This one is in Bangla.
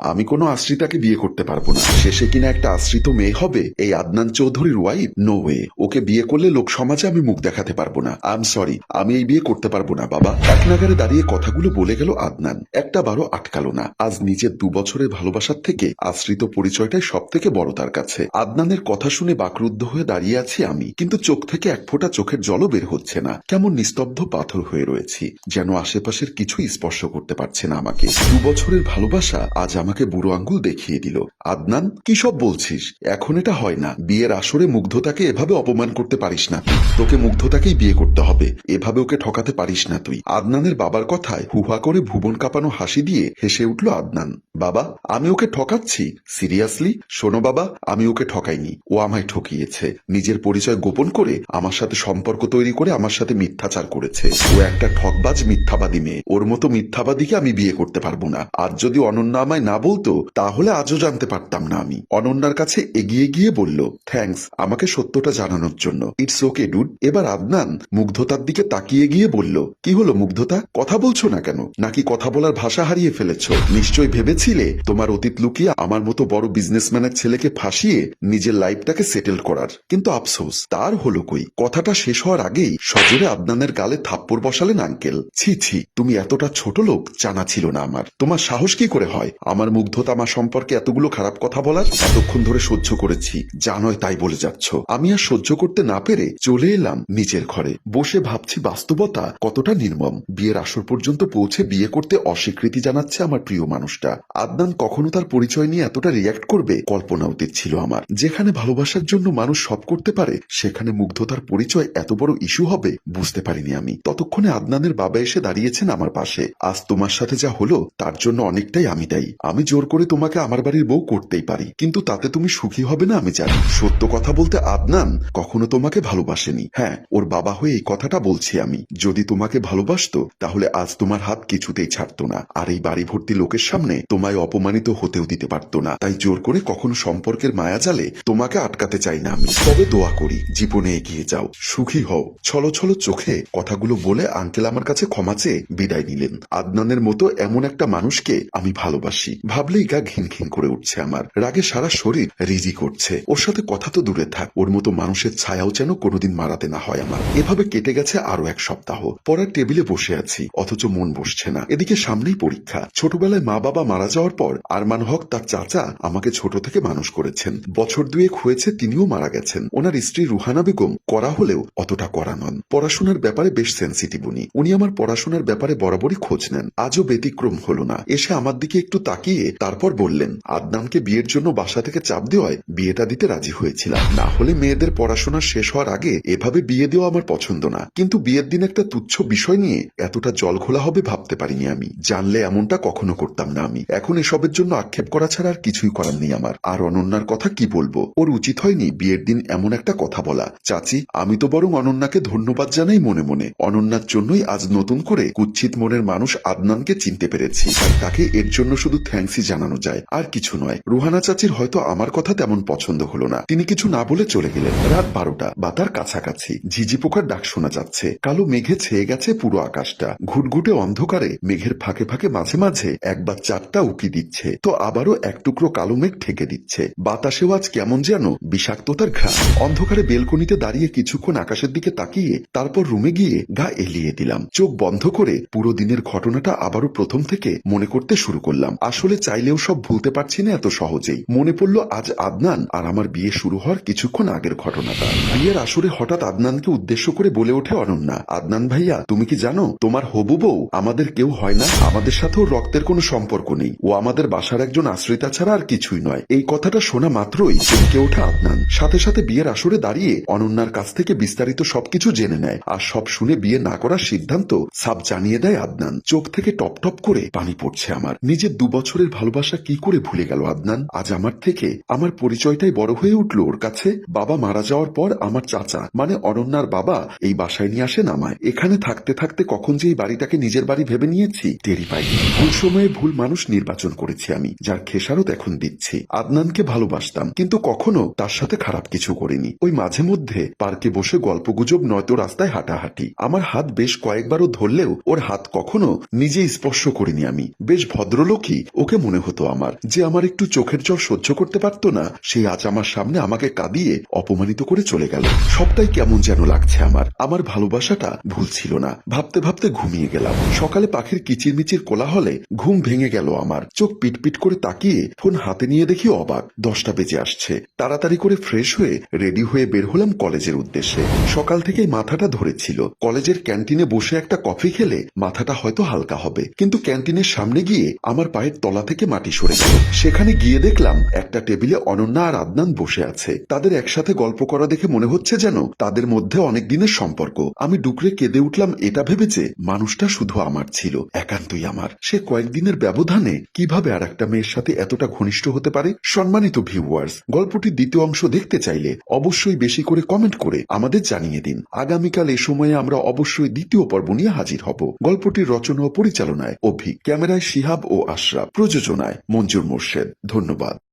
আমি কোনো আশ্রিতাকে বিয়ে করতে পারব না। শেষে কিনা একটা আশ্রিত মেয়ে হবে? এই আদনান চৌধুরীর ওয়াইফ নো ওয়ে ওকে বিয়ে করলে লোক সমাজে আমি মুখ দেখাতে পারব না। আম সরি আমি এই বিয়ে করতে পারব না, বাবা। এক নাগারে দাঁড়িয়ে কথাগুলো বলে গেল আদনান। একটা বারও আটকালো না। আজ নিজের দু বছরের ভালোবাসার থেকে আশ্রিত পরিচয়টাই সব থেকে বড় তার কাছে। আদনানের কথা শুনে বাকরুদ্ধ হয়ে দাঁড়িয়ে আছি আমি। কিন্তু চোখ থেকে এক ফোঁটা চোখের জলও বের হচ্ছে না। কেমন নিস্তব্ধ পাথর হয়ে রয়েছি। যেন আশেপাশের কিছুই স্পর্শ করতে পারছে না আমাকে। দু বছরের ভালোবাসা আজ আমাকে বুড়ো আঙ্গুল দেখিয়ে দিল। আদনান, কি সব বলছিস? এখন এটা হয় না। বিয়ের আসরে মুগ্ধতাকে এভাবে অপমান করতে পারিস না তোকে মুগ্ধতাকেই বিয়ে করতে হবে। এভাবে ওকে ঠকাতে পারিস না তুই। আদনানের বাবার কথায় হুহা করে ভুবন কাঁপানো হাসি দিয়ে হেসে উঠল আদনান। বাবা, আমি ওকে ঠকাচ্ছি? সিরিয়াসলি? শোনো বাবা, আমি ওকে ঠকাইনি। ও আমায় ঠকিয়েছে। নিজের পরিচয় গোপন করে আমার সাথে সম্পর্ক তৈরি করে আমার সাথে মিথ্যাচার করেছে। ও একটা ঠকবাজ মিথ্যাবাদী মেয়ে। ওর মতো মিথ্যাবাদীকে আমি বিয়ে করতে পারব না। আর যদি অনন্যা আমায় না বলতো, তাহলে আজও জানতে পারতাম না আমি। অনন্যার কাছে এগিয়ে গিয়ে বলল, থ্যাঙ্কস, আমাকে সত্যটা জানানোর জন্য। It's okay, dude. এবার আদনান মুগ্ধতার দিকে তাকিয়ে গিয়ে বলল, কি হলো মুগ্ধতা? কথা বলছো না কেন? নাকি কথা বলার ভাষা হারিয়ে ফেলেছ? নিশ্চয় ভেবেছিলে তোমার অতীত লুকিয়ে আমার মতো বড় বিজনেসম্যানের ছেলেকে ফাঁসিয়ে নিজের লাইফটাকে সেটেল করার? কিন্তু আফসোস, তার হলো কই? কথাটা শেষ হওয়ার আগেই সজোরে আদনানের গালে থাপ্পড় বসালেন আঙ্কেল ছি ছি, তুমি এতটা ছোট লোক, জানা ছিল না আমার। তোমার সাহস কি করে হয়? আমার আমার সম্পর্কে এতগুলো খারাপ কথা বলার এতক্ষণ ধরে সহ্য করেছি। যা নয় তাই বলে যাচ্ছ। আমি আর সহ্য করতে না পেরে চলে এলাম নিজের ঘরে। বসে ভাবছি বাস্তবতা কতটা নির্মম। বিয়ের আসর পর্যন্ত পৌঁছে বিয়ে করতে অস্বীকৃতি জানাচ্ছে আমার প্রিয় মানুষটা। আদনান কখনো তার পরিচয় নিয়ে এতটা রিয়াক্ট করবে কল্পনা অতীত ছিল আমার। যেখানে ভালোবাসার জন্য মানুষ সব করতে পারে, সেখানে মুগ্ধতার পরিচয় এত বড় ইস্যু হবে বুঝতে পারিনি আমি। ততক্ষণে আদনানের বাবা এসে দাঁড়িয়েছেন আমার পাশে। আজ তোমার সাথে যা হলো, তার জন্য অনেকটাই আমি দায়ী। আমি জোর করে তোমাকে আমার বাড়ির বউ করতেই পারি। কিন্তু তাতে তুমি সুখী হবে না, আমি জানি। সত্য কথা বলতে আদনান কখনো তোমাকে ভালোবাসেনি। হ্যাঁ ওর বাবা হয়ে এই কথাটা বলছি আমি। যদি তোমাকে ভালোবাসতো, তাহলে আজ তোমার হাত কিছুতেই ছাড়তো না। আর এই বাড়ি ভর্তি লোকের সামনে তোমায় অপমানিত হতেও দিতে পারতো না। তাই জোর করে কখনো সম্পর্কের মায়া জালে তোমাকে আটকাতে চাই না আমি। তবে দোয়া করি, জীবনে এগিয়ে যাও। সুখী হও। ছলো ছলো চোখে কথাগুলো বলে আঙ্কেল আমার কাছে ক্ষমা চেয়ে বিদায় নিলেন। আদনানের মতো এমন একটা মানুষকে আমি ভালোবাসি। ভাবলেই গা ঘিন ঘিন করে উঠছে আমার। রাগে সারা শরীর রিজি করছে। ওর সাথে কথা তো দূরে থাক। ওর মতো মানুষের ছায়াও যেন কোনোদিন মারাতে না হয় আমার। এভাবে কেটে গেছে আরও এক সপ্তাহ। পড়ার টেবিলে বসে আছি, অথচ মন বসছে না। এদিকে সামনেই পরীক্ষা। ছোটবেলায় মা বাবা মারা যাওয়ার পর আরমান হক তার চাচা আমাকে ছোট থেকে মানুষ করেছেন। বছর দুয়েক হয়েছে তিনিও মারা গেছেন। ওনার স্ত্রী রুহানা বেগম করা হলেও অতটা করা নন। পড়াশোনার ব্যাপারে বেশ সেন্সিটিভ উনি। উনি আমার পড়াশোনার ব্যাপারে বরাবরই খোঁজ নেন। আজও ব্যতিক্রম হলো না। এসে আমার দিকে একটু তাকিয়ে তারপর বললেন, আদনানকে বিয়ের জন্য বাসা থেকে চাপ দেওয়ায় বিয়েটা দিতে রাজি হয়েছিলাম। না হলে মেয়েদের পড়াশোনা শেষ হওয়ার আগে এভাবে বিয়ে দেওয়া আমার পছন্দ না। কিন্তু বিয়ের দিন একটা তুচ্ছ বিষয় নিয়ে এতটা জল ঘোলা হবে ভাবতে পারিনি আমি। জানলে এমনটা কখনো করতাম না আমি। এখন এসবের জন্য আক্ষেপ করা ছাড়া আর কিছুই করার নেই আমার। আর অনন্যার কথা কি বলব? ওর উচিত হয়নি বিয়ের দিন এমন একটা কথা বলা। চাচি, আমি তো বরং অনন্যাকে ধন্যবাদ জানাই মনে মনে। অনন্যার জন্যই আজ নতুন করে কুচ্ছিত মনের মানুষ আদনানকে চিনতে পেরেছি। তাকে এর জন্য শুধু থ্যাঙ্কসই জানানো যায়। আর কিছু নয়। রুহানা চাচির হয়তো আমার কথা তেমন পছন্দ হলো না। তিনি কিছু না বলে চলে গেলেন। রাত বারোটা। বা তার কাছাকাছি। ঝিঝি পোকার ডাক শোনা যাচ্ছে। কালো মেঘে ছেয়ে গেছে পুরো আকাশটা। ঘুটঘুটে অন্ধকারে মেঘের ফাঁকে ফাঁকে মাঝে মাঝে একবার চারটা উকি দিচ্ছে। তো আবারও এক টুকরো কালো মেঘ ঠেকে দিচ্ছে। বাতাসেও আজ কেমন যেন বিষাক্ততার ঘ্রাণ। অন্ধকারে বেলকনিতে দাঁড়িয়ে কিছুক্ষণ আকাশের দিকে তাকিয়ে তারপর রুমে গিয়ে গা এলিয়ে দিলাম। চোখ বন্ধ করে পুরো দিনের ঘটনাটা আবারও প্রথম থেকে মনে করতে শুরু করলাম। আসলে চাইলেও সব ভুলতে পারছি না এত সহজেই। মনে পড়ল আজ আদনান আর আমার বিয়ে শুরু হওয়ার কিছুক্ষণ আগের ঘটনাটা। বিয়ের আসরে হঠাৎ আদনানকে উদ্দেশ্য করে বলে ওঠে অনন্যা। আদনান ভাইয়া, তুমি কি জানো, তোমার হবু বউ আমাদের কেউ হয় না, আমাদের সাথেও রক্তের কোনো সম্পর্ক নেই। ও আমাদের বাসার একজন আশ্রিতা ছাড়া আর কিছুই নয়। এই কথাটা শোনা মাত্রই চমকে ওঠে আদনান। সাথে সাথে বিয়ের আসরে দাঁড়িয়ে অনন্যার কাছ থেকে বিস্তারিত সবকিছু জেনে নেয় আর সব শুনে বিয়ে না করার সিদ্ধান্ত সাব জানিয়ে দেয় আদনান। চোখ থেকে টপ টপ করে পানি পড়ছে আমার। নিজের দু বছরের ভালোবাসা কি করে ভুলে গেল আদনান? আজ আমার থেকে আমার পরিচয়টাই বড় হয়ে উঠল ওর কাছে। বাবা মারা যাওয়ার পর আমার চাচা মানে অনন্যার বাবা, এই বাসায় নিয়ে আসেন আমায়। এখানে থাকতে থাকতে কখন যে এই বাড়িটাকে নিজের বাড়ি ভেবে নিয়েছি টেরি পাইনি। ভুল সময়ে ভুল মানুষ নির্বাচন করেছি আমি, যার খেসারত এখন দিচ্ছি। আদনানকে ভালোবাসতাম, কিন্তু কখনো তার সাথে খারাপ কিছু করিনি। ওই মাঝে মধ্যে পার্কে বসে গল্প গুজব নয়তো রাস্তায় হাঁটাহাঁটি। আমার হাত বেশ কয়েকবারও ধরলেও ওর হাত কখনো নিজে স্পর্শ করিনি আমি। বেশ ভদ্রলোকই ওকে ওকে মনে হতো আমার যে আমার একটু চোখের জল সহ্য করতে পারতো না সেই আজ আমার সামনে আমাকে কাঁদিয়ে অপমানিত করে চলে গেল। সবটাই কেমন যেন লাগছে আমার। আমার ভালোবাসাটা ভুল ছিল না। ভাবতে ভাবতে ঘুমিয়ে গেলাম। সকালে পাখির কিচিরমিচির কোলাহলে ঘুম ভেঙে গেল আমার। চোখ পিটপিট করে তাকিয়ে ফোন হাতে নিয়ে দেখি অবাক। দশটা বেজে আসছে। তাড়াতাড়ি করে ফ্রেশ হয়ে রেডি হয়ে বের হলাম কলেজের উদ্দেশ্যে। সকাল থেকেই মাথাটা ধরেছিল। কলেজের ক্যান্টিনে বসে একটা কফি খেলে মাথাটা হয়তো হালকা হবে। কিন্তু ক্যান্টিনের সামনে গিয়ে আমার পায়ের তলা থেকে মাটি সরে গেল সেখানে গিয়ে দেখলাম একটা টেবিলে অনন্যা আর আদনান বসে আছে। তাদের একসাথে গল্প করা দেখে মনে হচ্ছে যেন তাদের মধ্যে অনেক দিনের সম্পর্ক। আমি ডুকরে কেঁদে উঠলাম এটা ভেবে যে মানুষটা শুধু আমার ছিল, একান্তই আমার। সে কয়েকদিনের ব্যবধানে কীভাবে আর একটা মেয়ের সাথে এতটা ঘনিষ্ঠ হতে পারে? সম্মানিত ভিউয়ার্স গল্পটির দ্বিতীয় অংশ দেখতে চাইলে অবশ্যই বেশি করে কমেন্ট করে আমাদের জানিয়ে দিন। আগামীকাল এ সময়ে আমরা অবশ্যই দ্বিতীয় পর্ব নিয়ে হাজির হব। গল্পটির রচনা ও পরিচালনায় অভি, ক্যামেরায় শিহাব ও আশরাফ। প্রযোজনায় মঞ্জুর মোর্শেদ। ধন্যবাদ।